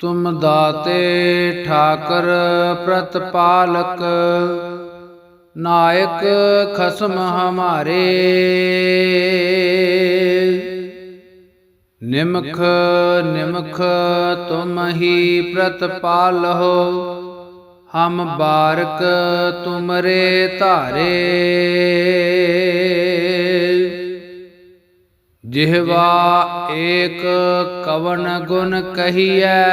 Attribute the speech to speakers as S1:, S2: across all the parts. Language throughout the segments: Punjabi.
S1: ਤੁਮ ਦਾਤੇ ਠਾਕਰ ਪ੍ਰਤਪਾਲਕ, ਨਾਇਕ ਖਸਮ ਹਮਾਰੇ। ਨਿਮਖ ਨਿਮਖ ਤੁਮ ਹੀ ਪ੍ਰਤਪਾਲਹੁ, ਹਮ ਬਾਰਕ ਤੁਮਰੇ ਧਾਰੇ। ਜਿਹਵਾ ਏਕ ਕਵਨ ਗੁਣ ਕਹੀਐ।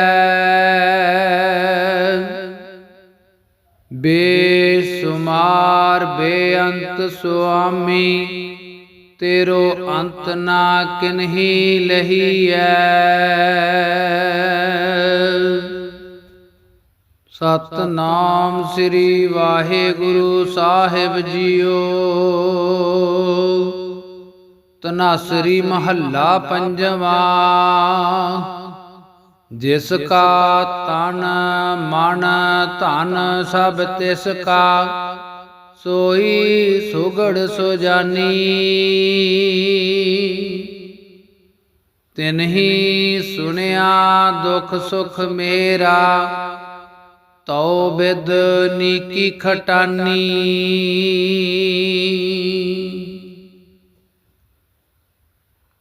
S1: ਬੇਸੁਮਾਰ ਬੇਅੰਤ ਸੁਆਮੀ, ਤੇਰੋ ਅੰਤ ਨਾ ਕਿਨਹੀ ਲਹੀਐ। ਸਤਨਾਮ ਸ੍ਰੀ ਵਾਹਿਗੁਰੂ ਸਾਹਿਬ ਜੀਓ। ਤਨਾਸਰੀ ਮਹੱਲਾ ਪੰਜਵਾ। ਜਿਸ ਕਾ ਤਨ ਮਨ ਧਨ ਸਭ ਤਿਸ ਕਾ। ਸੋਈ ਸੁਗੜ ਸੁਜਾਨੀ। ਤਿਨਹੀ ਸੁਨਿਆ ਦੁਖ ਸੁਖ ਮੇਰਾ। ਤਉ ਬਿਦ ਨੀਕੀ ਖਟਾਨੀ।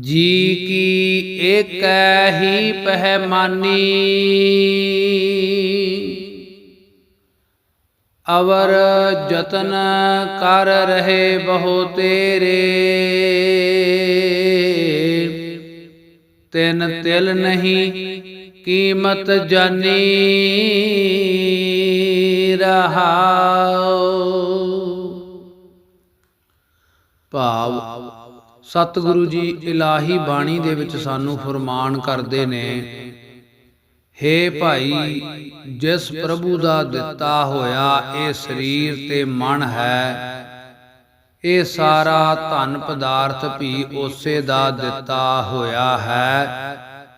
S1: ਜੀ ਕੀ ਏਕੈ ਹੀ ਪਹਿਮਾਨੀ। ਅਵਰ ਜਤਨ ਕਰ ਰਹੇ ਬਹੁ ਤੇਰੇ। ਤਿਨ ਤਿਲ ਨਹੀਂ ਕੀਮਤ ਜਾਨੀ ਰਹਾਉ। ਭਾਵ ਸਤਿਗੁਰੂ ਜੀ ਇਲਾਹੀ ਬਾਣੀ ਦੇ ਵਿੱਚ ਸਾਨੂੰ ਫਰਮਾਨ ਕਰਦੇ ਨੇ ਹੇ ਭਾਈ ਜਿਸ ਪ੍ਰਭੂ ਦਾ ਦਿੱਤਾ ਹੋਇਆ ਇਹ ਸਰੀਰ ਤੇ ਮਨ ਹੈ। ਇਹ ਸਾਰਾ ਧਨ ਪਦਾਰਥ ਵੀ ਉਸੇ ਦਾ ਦਿੱਤਾ ਹੋਇਆ ਹੈ।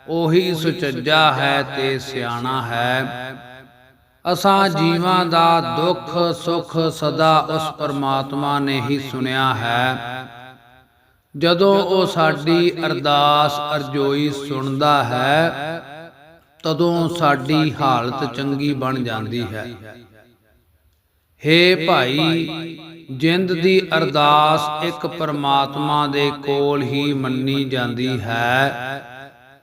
S1: ਉਹੀ ਸੁਚੱਜਾ ਹੈ ਤੇ ਸਿਆਣਾ ਹੈ। ਅਸਾਂ ਜੀਵਾਂ ਦਾ ਦੁੱਖ ਸੁੱਖ ਸਦਾ ਉਸ ਪਰਮਾਤਮਾ ਨੇ ਹੀ ਸੁਨਿਆ ਹੈ। ਜਦੋਂ ਉਹ ਸਾਡੀ ਅਰਦਾਸ ਅਰਜ਼ੋਈ ਸੁਣਦਾ ਹੈ ਤਦੋਂ ਸਾਡੀ ਹਾਲਤ ਚੰਗੀ ਬਣ ਜਾਂਦੀ ਹੈ। ਹੇ। ਭਾਈ ਜਿੰਦ ਦੀ ਅਰਦਾਸ ਇੱਕ ਪਰਮਾਤਮਾ ਦੇ ਕੋਲ ਹੀ ਮੰਨੀ ਜਾਂਦੀ ਹੈ।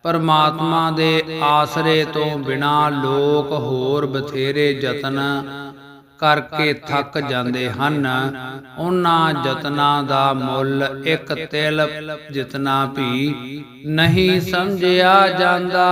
S1: ਪਰਮਾਤਮਾ ਦੇ ਆਸਰੇ ਤੋਂ ਬਿਨਾ ਲੋਕ ਹੋਰ ਬਥੇਰੇ ਯਤਨ ਕਰਕੇ ਥੱਕ ਜਾਂਦੇ ਹਨ। ਉਹਨਾਂ ਯਤਨਾਂ ਦਾ ਮੁੱਲ ਇੱਕ ਤਿਲ ਜਿਤਨਾ ਵੀ ਨਹੀਂ ਸਮਝਿਆ ਜਾਂਦਾ।